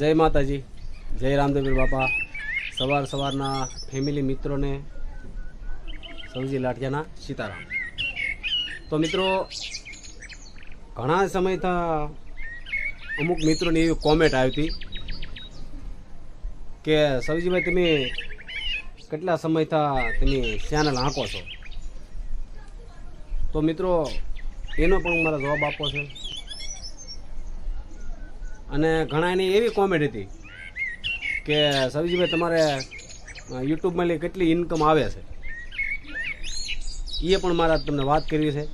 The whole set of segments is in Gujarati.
જય માતાજી, જય રામદેવીર બાપા. સવાર સવારના ફેમિલી મિત્રોને સૌજી લાઠિયાના સીતારામ. તો મિત્રો, ઘણા સમયથી અમુક મિત્રોની એવી કોમેન્ટ આવી હતી કે, સૌજીભાઈ, તમે કેટલા સમયથી તમે ચેનલ આંકો છો? તો મિત્રો, એનો પણ મારા જવાબ આપવો છે. અને ઘણા એની એવી કોમેડ હતી કે સવિજીભાઈ તમારે યુટ્યુબમાં લઈ કેટલી ઇન્કમ આવે છે? એ પણ મારે તમને વાત કરવી છે.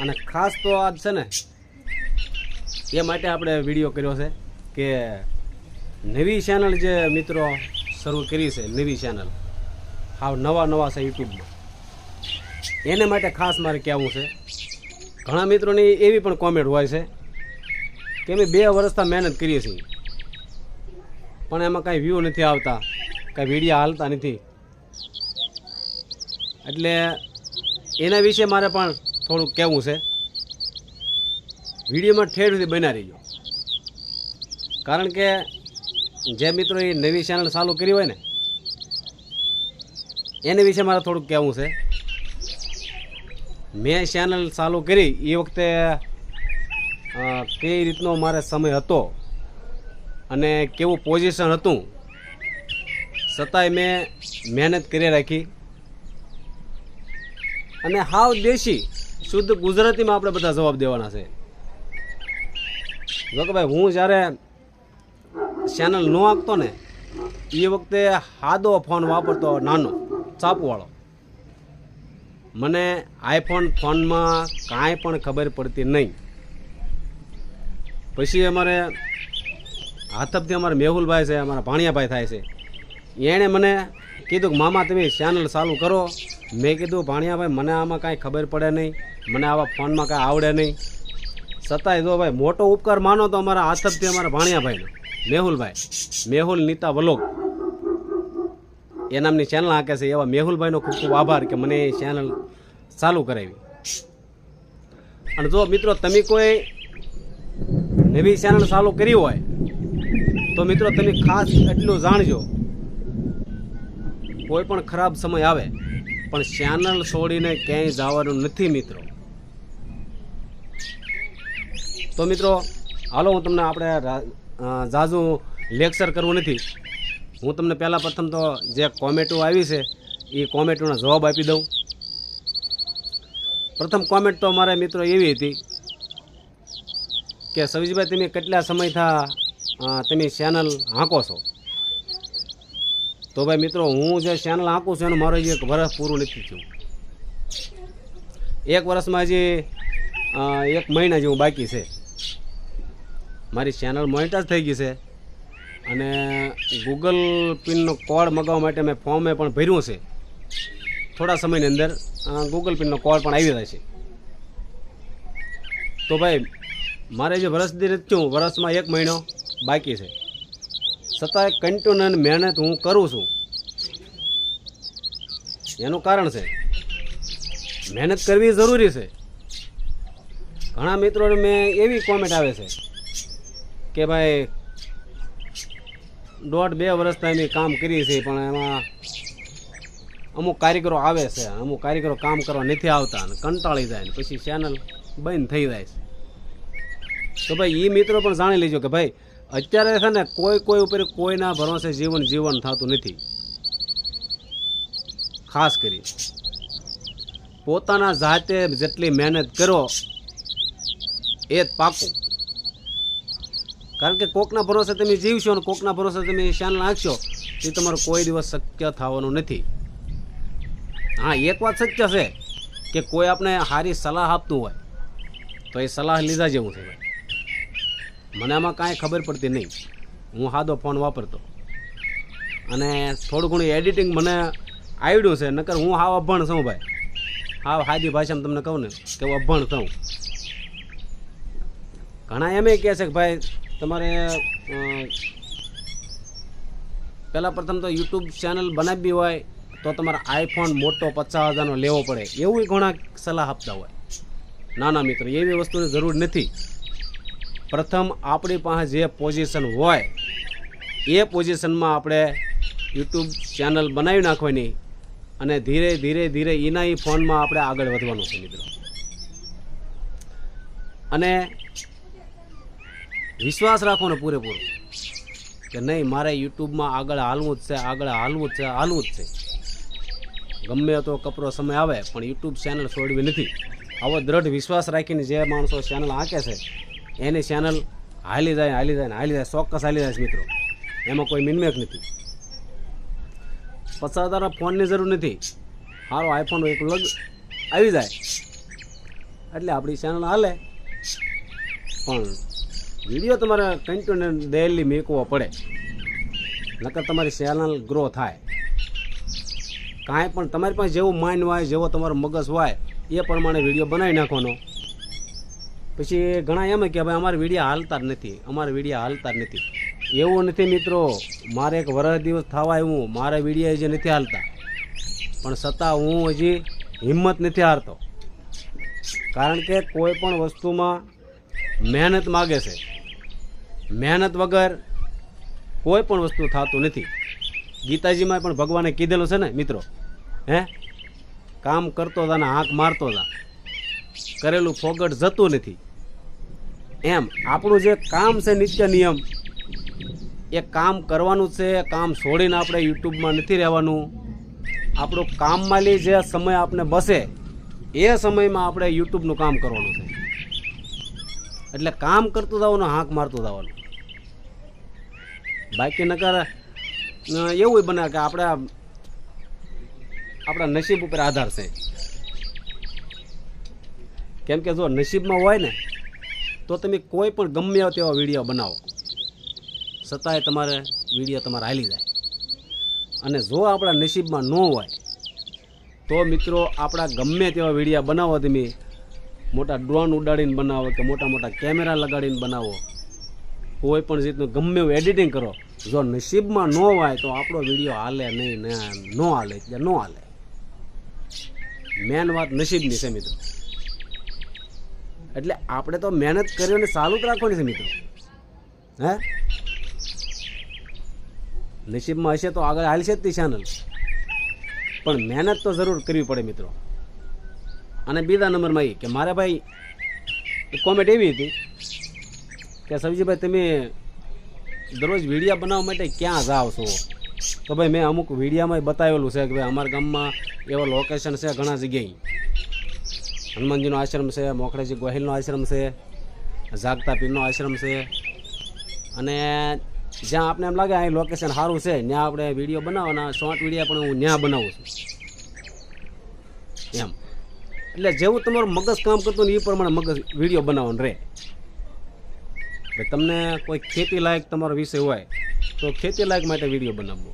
અને ખાસ તો આજ છે ને, એ માટે આપણે વીડિયો કર્યો છે કે નવી ચેનલ જે મિત્રો શરૂ કરી છે, નવી ચેનલ હાવ નવા નવા છે યુટ્યુબમાં એને માટે ખાસ મારે કહેવું છે. ઘણા મિત્રોની એવી પણ કોમેન્ટ હોય છે કે અમે બે વર્ષથી મહેનત કરીએ છીએ. પણ એમાં કાંઈ વ્યૂ નથી આવતા, કાંઈ વિડીયા હાલતા નથી. એટલે એના વિશે મારે પણ થોડુંક કહેવું છે. વિડીયોમાં ઠેર સુધી બના રહીજો. કારણ કે જે મિત્રો એ નવી ચેનલ ચાલુ કરી હોય ને, એના વિશે મારે થોડુંક કહેવું છે. મેં ચેનલ ચાલુ કરી, એ વખતે કઈ રીતનો મારે સમય હતો અને કેવું પોઝિશન હતું છતાંય મેં મહેનત કરી રાખી. અને હાવ દેશી, શુદ્ધ ગુજરાતીમાં આપણે બધા જવાબ દેવાના છે. જો ભાઈ, હું જ્યારે ચેનલ ન આંકતો ને, એ વખતે હાદો ફોન વાપરતો નાનો, ચાપવાળો. મને આઈફોન ફોનમાં કાંઈ પણ ખબર પડતી નહીં. પછી અમારે હાથપથી અમારે મેહુલભાઈ છે, અમારા ભાણિયાભાઈ થાય છે. એણે મને કીધું કે, મામા, તમે ચેનલ ચાલુ કરો. મેં કીધું, ભાણિયાભાઈ, મને આમાં કાંઈ ખબર પડે નહીં. મને આવા ફોનમાં કાંઈ આવડે નહીં. છતાંય જો ભાઈ, મોટો ઉપકાર માનો તો અમારા હાથપથી અમારા ભાણિયાભાઈનો, મેહુલભાઈ. મેહુલ નીતા વલોક એ નામની ચેનલ આંકે છે. એવા મેહુલભાઈનો ખૂબ ખૂબ આભાર કે મને એ ચેનલ ચાલુ કરાવી. અને જો મિત્રો, તમે કોઈ નવી ચેનલ ચાલુ કરી હોય, તો મિત્રો તમે ખાસ એટલું જાણજો. કોઈ પણ ખરાબ સમય આવે, પણ ચેનલ છોડીને ક્યાંય જવાનું નથી મિત્રો. તો મિત્રો, હાલો હું તમને આપણે જાજુ લેક્ચર કરવું નથી. હું તમને પહેલાં પ્રથમ તો જે કોમેન્ટો આવી છે, એ કોમેન્ટોના જવાબ આપી દઉં. પ્રથમ કોમેન્ટ તો મારા મિત્રો એવી હતી કે સવિજભાઈ તમે કેટલા સમયથી તમે ચેનલ હાંકો છો? તો ભાઈ મિત્રો, હું જે ચેનલ હાંકું છું એનું મારું એક વર્ષ પૂરું નથી થયું. એક વર્ષમાં હજી એક મહિના જેવું બાકી છે. મારી ચેનલ મોનિટર થઈ ગઈ છે. અને ગૂગલ પિનનો કોડ મગાવવા માટે મેં ફોર્મે પણ ભર્યું છે. થોડા સમયની અંદર ગૂગલ પિનનો કોડ પણ આવી રહ્યો છે. તો ભાઈ મારે જે વર્ષ દી નથી થયું વર્ષમાં એક મહિનો બાકી છે. છતાંય કન્ટિન્યુ મહેનત હું કરું છું. એનું કારણ છે, મહેનત કરવી જરૂરી છે. ઘણા મિત્રોને મેં એવી કોમેન્ટ આવે છે કે ભાઈ, દોઢ બે વર્ષથી એની કામ કરી છે, પણ એમાં અમુક કારીગરો આવે છે, અમુક કારીગરો કામ કરવા નથી આવતા અને કંટાળી જાય ને પછી ચેનલ બંધ થઈ જાય છે. તો ભાઈ એ મિત્રો પણ જાણી લેજો કે ભાઈ, અત્યારે છે ને કોઈ કોઈ ઉપર કોઈના ભરોસે જીવન જીવન થતું નથી. ખાસ કરી. પોતાના જાતે જેટલી મહેનત કરો, એ જ પાકું. કારણ કે કોકના ભરોસે તમે જીવશો અને કોકના ભરોસે તમે શાન નાખશો એ તમારો કોઈ દિવસ શક્ય થવાનું નથી. હા, એક વાત સત્ય છે કે કોઈ આપણે સારી સલાહ આપતું હોય, તો એ સલાહ લીધા જેવું છે મને આમાં કાંઈ ખબર પડતી નહીં. હું સાદો ફોન વાપરતો. અને થોડું ઘણું એડિટિંગ મને આવડ્યું છે, નકર હું હાવ અભણ છું ભાઈ. હાવ સાદી ભાષામાં તમને કહું ને કે હું અભણ છું ઘણા એમ કહે છે કે ભાઈ, તમારે પહેલાં પ્રથમ તો યુટ્યુબ ચેનલ બનાવવી હોય, તો તમારે આઈફોન મોટો પચાસ હજારનો લેવો પડે. એવું ઘણા સલાહ આપતા હોય. ના ના, મિત્રો, એવી વસ્તુની જરૂર નથી. પ્રથમ આપણી પાસે જે પોઝિશન હોય, એ પોઝિશનમાં આપણે યુટ્યુબ ચેનલ બનાવી નાખવાની અને ધીરે ધીરે ધીરે એના એ ફોનમાં આપણે આગળ વધવાનું છે મિત્રો. અને વિશ્વાસ રાખવાનો પૂરેપૂરો કે નહીં, મારે યુટ્યુબમાં આગળ હાલવું જ છે, આગળ હાલવું જ છે, હાલવું જ છે. ગમે તો કપરો સમય આવે, પણ યુટ્યુબ ચેનલ છોડવી નથી. આવો દ્રઢ વિશ્વાસ રાખીને જે માણસો ચેનલ આંકે છે એની ચેનલ હાલી જાય હાલી જાય હાલી જાય, ચોક્કસ હાલી જાય મિત્રો. એમાં કોઈ મિનમેક નથી. પચાસ હજારના ફોનની જરૂર નથી. સારો આઈફોન એક લગ આવી જાય. એટલે આપણી ચેનલ હાલે. પણ વીડિયો તમારે કન્ટિન્યુ ડેલી મેકવો પડે. નકર તમારી ચેનલ ગ્રો થાય. કાંઈ પણ તમારી પાસે જેવું માઇન્ડ હોય, જેવો તમારો મગજ હોય, એ પ્રમાણે વીડિયો બનાવી નાખવાનો. પછી ઘણા એમ કે ભાઈ અમારે વીડિયા હાલતા જ નથી, અમારે વીડિયો હાલતા જ નથી. એવું નથી મિત્રો, મારે એક વરસ દિવસ થવા એવું મારે વીડિયા હજી નથી હાલતા. પણ છતાં હું હજી હિંમત નથી હારતો. કારણ કે કોઈ પણ વસ્તુમાં મહેનત માગે છે. મહેનત વગર કોઈ પણ વસ્તુ થતું નથી. ગીતાજીમાં પણ ભગવાને કીધેલું છે ને મિત્રો, હે? કામ કરતો હતા ને હાંક મારતો હતા કરેલું ફોગટ જતું નથી. એમ, આપણું જે કામ છે નિત્ય નિયમ, એ કામ કરવાનું છે, કામ છોડીને આપણે યુટ્યુબમાં નથી રહેવાનું. આપણું કામમાં લઈ જે સમય આપણે બસે, એ સમયમાં આપણે યુટ્યુબનું કામ કરવાનું છે. એટલે કામ કરતું જવાનું હાંક મારતું જવાનું બાકી નકર એવું બને કે આપણા આપણા નસીબ ઉપર આધાર છે. કેમ કે જો નસીબમાં હોય ને, તો તમે કોઈ પણ ગમે તેવા વીડિયો બનાવો. છતાંય તમારે વીડિયો તમારે હાલી જાય. અને જો આપણા નસીબમાં ન હોય, તો મિત્રો આપણા ગમે તેવા વીડિયો બનાવો તમે. મોટા ડ્રોન ઉડાડીને બનાવો કે મોટા મોટા કેમેરા લગાડીને બનાવો. કોઈ પણ રીતનું ગમે એવું એડિટિંગ કરો. જો નસીબમાં ન હોય તો આપણો વીડિયો હાલે નહીં ને હાલે, એટલે ન હાલે. મેન વાત નસીબની છે મિત્રો. એટલે આપણે તો મહેનત કરી અને સારું જ રાખવાની છે મિત્રો. હે? નસીબમાં હશે તો આગળ હાલશે જ તે ચેનલ પણ મહેનત તો જરૂર કરવી પડે મિત્રો. અને બીજા નંબરમાં એ કે મારે ભાઈ એક કોમેન્ટ એવી હતી કે સબજીભાઈ તમે દરરોજ વિડીયા બનાવવા માટે ક્યાં જાઓ છો? તો ભાઈ મેં અમુક વિડીયામાં બતાવેલું છે કે ભાઈ અમારા ગામમાં એવા લોકેશન છે ઘણા જગ્યાએ. હનુમાનજીનો આશ્રમ છે મોખરેજી ગોહિલનો આશ્રમ છે જાગતા પીરનો આશ્રમ છે. અને જ્યાં આપણે એમ લાગે અહીં લોકેશન સારું છે, ત્યાં આપણે વીડિયો બનાવવાના શોર્ટ વીડિયો પણ હું ત્યાં બનાવું છું. એમ. એટલે જેવું તમારું મગજ કામ કરતું ને એ પ્રમાણે મગજ વીડિયો બનાવવાનો રહે એટલે તમને કોઈ ખેતી લાયક તમારો વિષય હોય, તો ખેતી લાયક માટે વીડિયો બનાવવો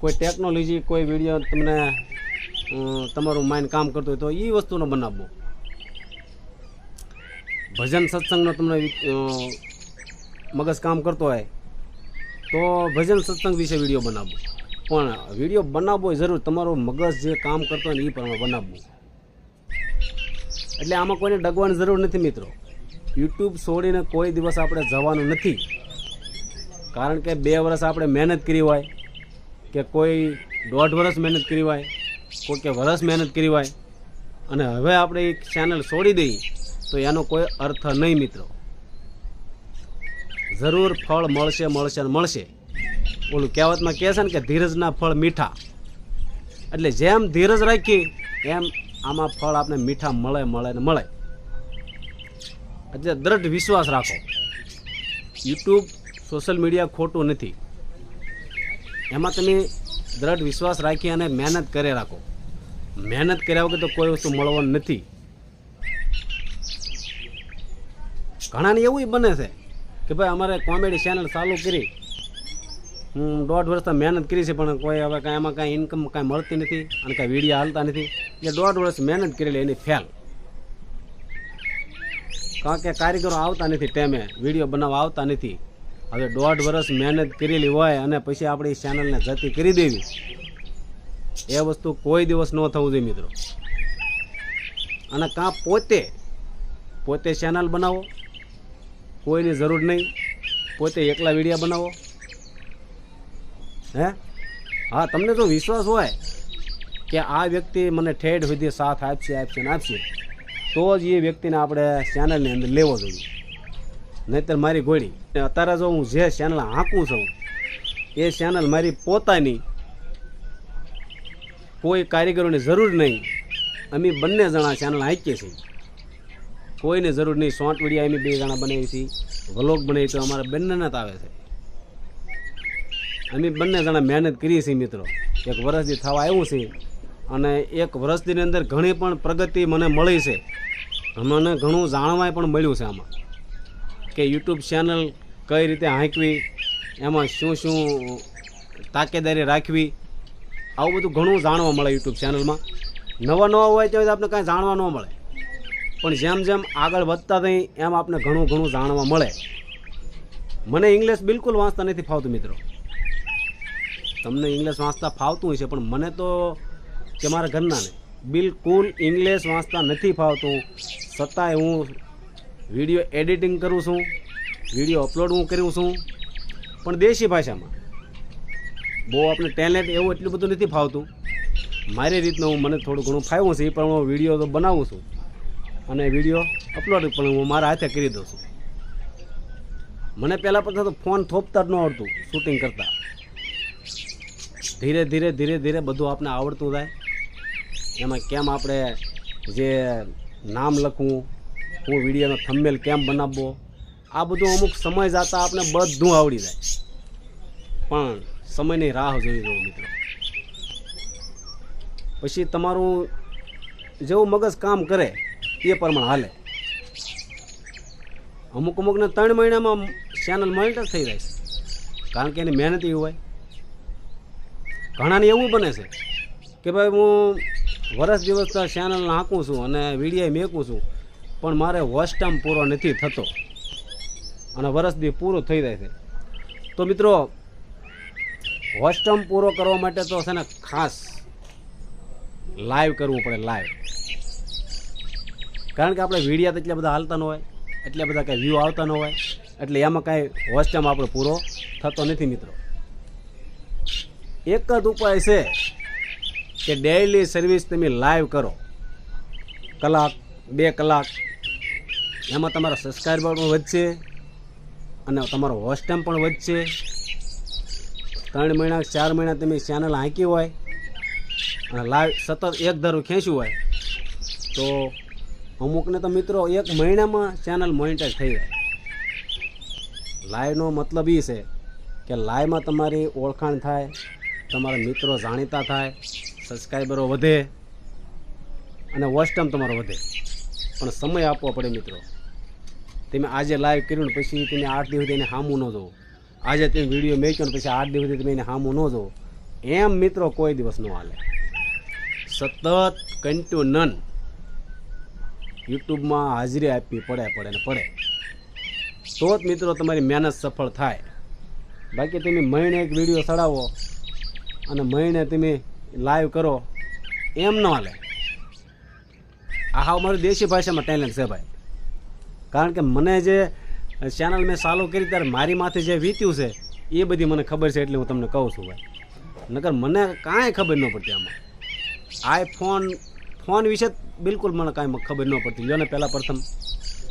કોઈ ટેકનોલોજી કોઈ વીડિયો તમને તમારું માઇન્ડ કામ કરતું હોય તો એ વસ્તુનો બનાવવો. ભજન સત્સંગનો તમને મગજ કામ કરતો હોય તો ભજન સત્સંગ વિશે વીડિયો બનાવો. પણ વીડિયો બનાવવો જરૂર, તમારું મગજ જે કામ કરતો હોય ને એ પ્રમાણે બનાવવું. એટલે આમાં કોઈને ડગવાની જરૂર નથી મિત્રો. યુટ્યુબ છોડીને કોઈ દિવસ આપણે જવાનું નથી. કારણ કે બે વર્ષ આપણે મહેનત કરી હોય કે કોઈ દોઢ વર્ષ મહેનત કરી હોય કોઈ કે વર્ષ મહેનત કરી હોય અને હવે આપણે એક ચેનલ છોડી દઈએ, તો એનો કોઈ અર્થ નહીં મિત્રો. જરૂર ફળ મળશે મળશે ને મળશે. ઓલું કહેવતમાં કહે છે ને કે ધીરજના ફળ મીઠા. એટલે જેમ ધીરજ રાખી એમ આમાં ફળ આપણે મીઠા મળે મળે ને મળે. એટલે દ્રઢ વિશ્વાસ રાખો. યુટ્યુબ સોશિયલ મીડિયા ખોટું નથી. એમાં તમે દ્રઢ વિશ્વાસ રાખી અને મહેનત કરે રાખો. મહેનત કર્યા વગર તો કોઈ વસ્તુ મળવાનું નથી. ઘણાને એવું બને છે કે ભાઈ અમારે કોમેડી ચેનલ ચાલુ કરી. હું દોઢ વર્ષ મહેનત કરી છે, પણ કોઈ હવે કાંઈ એમાં કાંઈ ઇન્કમ કાંઈ મળતી નથી અને કાંઈ વીડિયો હાલતા નથી. એટલે દોઢ વર્ષ મહેનત કરેલી એની ફેલ. કારણ કે કારીગરો આવતા નથી ટાઈમે વીડિયો બનાવવા આવતા નથી. હવે દોઢ વર્ષ મહેનત કરેલી હોય અને પછી આપણી ચેનલને જતી કરી દેવી. એ વસ્તુ કોઈ દિવસ ન થવું જોઈએ મિત્રો. અને કાં પોતે પોતે ચેનલ બનાવો, કોઈની જરૂર નહીં, પોતે એકલા વિડીયા બનાવો. હે? હા, તમને જો વિશ્વાસ હોય કે આ વ્યક્તિ મને ઠેઠ સુધી સાથ આપશે આપશે ને આપશે, તો જ એ વ્યક્તિને આપણે ચેનલની અંદર લેવો જોઈએ. નહીતર મારી ગોળી. અત્યારે જો હું જે ચેનલ હાંકું છું, એ ચેનલ મારી પોતાની કોઈ કારીગરોની જરૂર નહીં. અમે બંને જણા ચેનલ હાંકીએ છીએ. કોઈને જરૂર નહીં. શોર્ટ વીડિયો અમે બે જણા બનાવીએ છીએ. વ્લોગ બનાવી તો અમારે બંનેને જ આવે છે. અમે બંને જણા મહેનત કરીએ છીએ મિત્રો. એક વર્ષથી થવા આવ્યું છે અને એક વર્ષની અંદર ઘણી પણ પ્રગતિ મને મળી છે. મને ઘણું જાણવાય પણ મળ્યું છે આમાં. કે યુટ્યુબ ચેનલ કઈ રીતે હાંકવી, એમાં શું શું તાકેદારી રાખવી, આવું બધું ઘણું જાણવા મળે યુટ્યુબ ચેનલમાં. નવા નવા હોય તો આપણે કાંઈ જાણવા ન મળે. પણ જેમ જેમ આગળ વધતા થઈ એમ આપણે ઘણું ઘણું જાણવા મળે. મને ઇંગ્લિશ બિલકુલ વાંચતા નથી ફાવતું મિત્રો. તમને ઇંગ્લિશ વાંચતા ફાવતું હશે, પણ મને તો કે મારા ઘરનાને બિલકુલ ઇંગ્લિશ વાંચતા નથી ફાવતું. છતાંય હું વીડિયો એડિટિંગ કરું છું, વીડિયો અપલોડ હું કરું છું, પણ દેશી ભાષામાં બહુ આપણે ટેલેન્ટ એવું એટલું બધું નથી ફાવતું. મારી રીતનું હું મને થોડું ઘણું ફાવ્યું છે, એ પણ હું વીડિયો તો બનાવું છું અને વીડિયો અપલોડ પણ હું મારા હાથે કરી દઉં છું. મને પહેલાં પછી તો ફોન થોપતા જ ન આવડતું, શૂટિંગ કરતાં. ધીરે ધીરે ધીરે ધીરે બધું આપણે આવડતું થાય એમાં કેમ આપણે જે નામ લખવું હું વિડીયોનો થંબેલ કેમ બનાવવો? આ બધું અમુક સમય જતાં આપણે બધું આવડી જાય. પણ સમયની રાહ જોઈ જવું મિત્રો. પછી તમારું જેવું મગજ કામ કરે એ પ્રમાણે હાલે. અમુક અમુકને ત્રણ મહિનામાં ચેનલ મોનિટર થઈ જાય છે. કારણ કે એની મહેનત એવું હોય. ઘણાને એવું બને છે કે ભાઈ હું વરસ દિવસ ચેનલ નાખું છું અને વીડિયો મેકું છું. પણ મારે વોચ ટાઈમ પૂરો નથી થતો. અને વરસ દી પૂરો થઈ જાય છે. તો મિત્રો વોચ ટાઈમ પૂરો કરવા માટે તો છે ને ખાસ લાઈવ કરવું પડે લાઈવ. કારણ કે આપણે વિડીયા તો એટલા બધા હાલતા ન હોય, એટલા બધા કાંઈ વ્યૂ આવતા ન હોય, એટલે એમાં કાંઈ વોચ ટાઈમ આપણો પૂરો થતો નથી મિત્રો. એક જ ઉપાય છે કે ડેઈલી સર્વિસ તમે લાઈવ કરો. કલાક, બે કલાક એમાં તમારા સબસ્ક્રાઈબર પણ વધશે અને તમારો વોચ ટાઈમ પણ વધશે. ત્રણ મહિના, ચાર મહિના તમે ચેનલ હાંકી હોય અને લાઈવ સતત એક ધારું ખેંચ્યું હોય, તો અમુકને તો મિત્રો એક મહિનામાં ચેનલ મોનિટાઈઝ થઈ જાય. લાઈવનો મતલબ એ છે કે લાઈવમાં તમારી ઓળખાણ થાય, તમારા મિત્રો જાણીતા થાય સબસ્ક્રાઈબરો વધે અને વોચ ટાઈમ તમારો વધે. પણ સમય આપવો પડે મિત્રો. તમે આજે લાઈવ કર્યું ને પછી તમે આઠ દિવસ એને સામું ન જોવો. આજે તમે વીડિયો મેક્યો ને પછી આઠ દિવસ તમે એને સામું ન જોવો. એમ મિત્રો કોઈ દિવસ ન હાલે. સતત કન્ટિન્યુ યુટ્યુબમાં હાજરી આપવી પડે પડે ને પડે. તો જ મિત્રો તમારી મહેનત સફળ થાય. બાકી તમે મહિને એક વીડિયો ચડાવો અને મહિને તમે લાઈવ કરો, એમ ન હાલે. આ હાવ મારી દેશી ભાષામાં ટેલેન્ટ છે ભાઈ. કારણ કે મને જે ચેનલ મેં ચાલુ કરી ત્યારે મારી માથે જે વીત્યું છે, એ બધી મને ખબર છે એટલે હું તમને કહું છું ભાઈ. નકર મને કાંઈ ખબર ન પડતી આમાં. આ ફોન ફોન વિશે બિલકુલ મને કાંઈ ખબર ન પડતી. લ્યો ને પહેલાં પ્રથમ,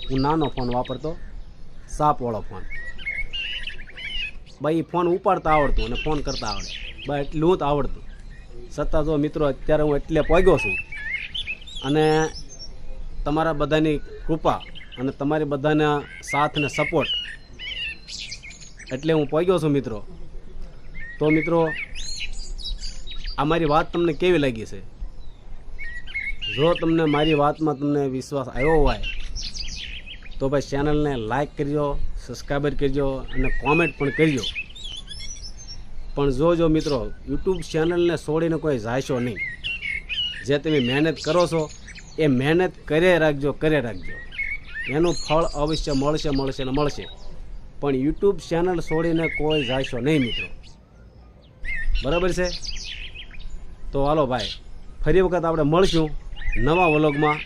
હું નાનો ફોન વાપરતો સાપવાળો ફોન ભાઈ ફોન ઉપાડતા આવડતું અને ફોન કરતા આવડે. ભાઈ એટલું જ આવડતું. છતાં જો મિત્રો, અત્યારે હું એટલે પહોંચ્યો છું. અને તમારા બધાની કૃપા અને તમારી બધાના સાથ ને સપોર્ટ એટલે હું પહોંચ્યો છું મિત્રો. તો મિત્રો, આ મારી વાત તમને કેવી લાગી છે? જો તમને મારી વાતમાં તમને વિશ્વાસ આવ્યો હોય, તો ભાઈ ચેનલને લાઈક કરજો સબસ્ક્રાઈબર કરજો અને કોમેન્ટ પણ કરજો. પણ જોજો મિત્રો યુટ્યુબ ચેનલને છોડીને કોઈ જાયશો નહીં. જે તમે મહેનત કરો છો, એ મહેનત કરે રાખજો કરે રાખજો. એનું ફળ અવશ્ય મળશે મળશે ને મળશે. પણ યુટ્યુબ ચેનલ છોડીને કોઈ જાયશો નહીં, મિત્રો. બરાબર છે? તો હાલો ભાઈ, ફરી વખત આપણે મળશું નવા વ્લોગમાં.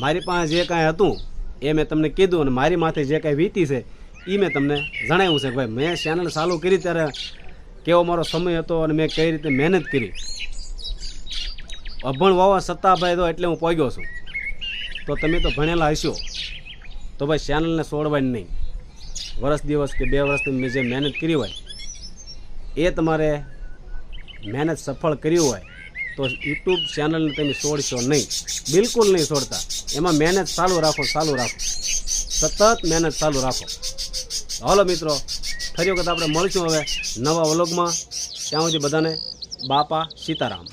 મારી પાસે જે કાંઈ હતું, એ મેં તમને કીધું અને મારી માથે જે કાંઈ વીતી છે એ મેં તમને જણાવ્યું છે કે ભાઈ, મેં ચેનલ ચાલુ કરી ત્યારે કેવો મારો સમય હતો અને મેં કઈ રીતે મહેનત કરી. અભણ વાવા સત્તા ભાઈ તો એટલે હું પહોંચ્યો છું. તો તમે તો ભણેલા હશો. તો ભાઈ ચેનલને છોડવાની નહીં. વર્ષ દિવસ કે બે વર્ષની મેં જે મહેનત કરી હોય, એ તમારે મહેનત સફળ કરી હોય, તો યુટ્યુબ ચેનલને તમે છોડશો નહીં. બિલકુલ નહીં છોડતા. એમાં મહેનત ચાલુ રાખો ચાલુ રાખો. સતત મહેનત ચાલુ રાખો. હાલો મિત્રો, ફરી વખત આપણે મળીશું હવે નવા વ્લોગમાં. ત્યાં સુધી બધાને બાપા સીતારામ.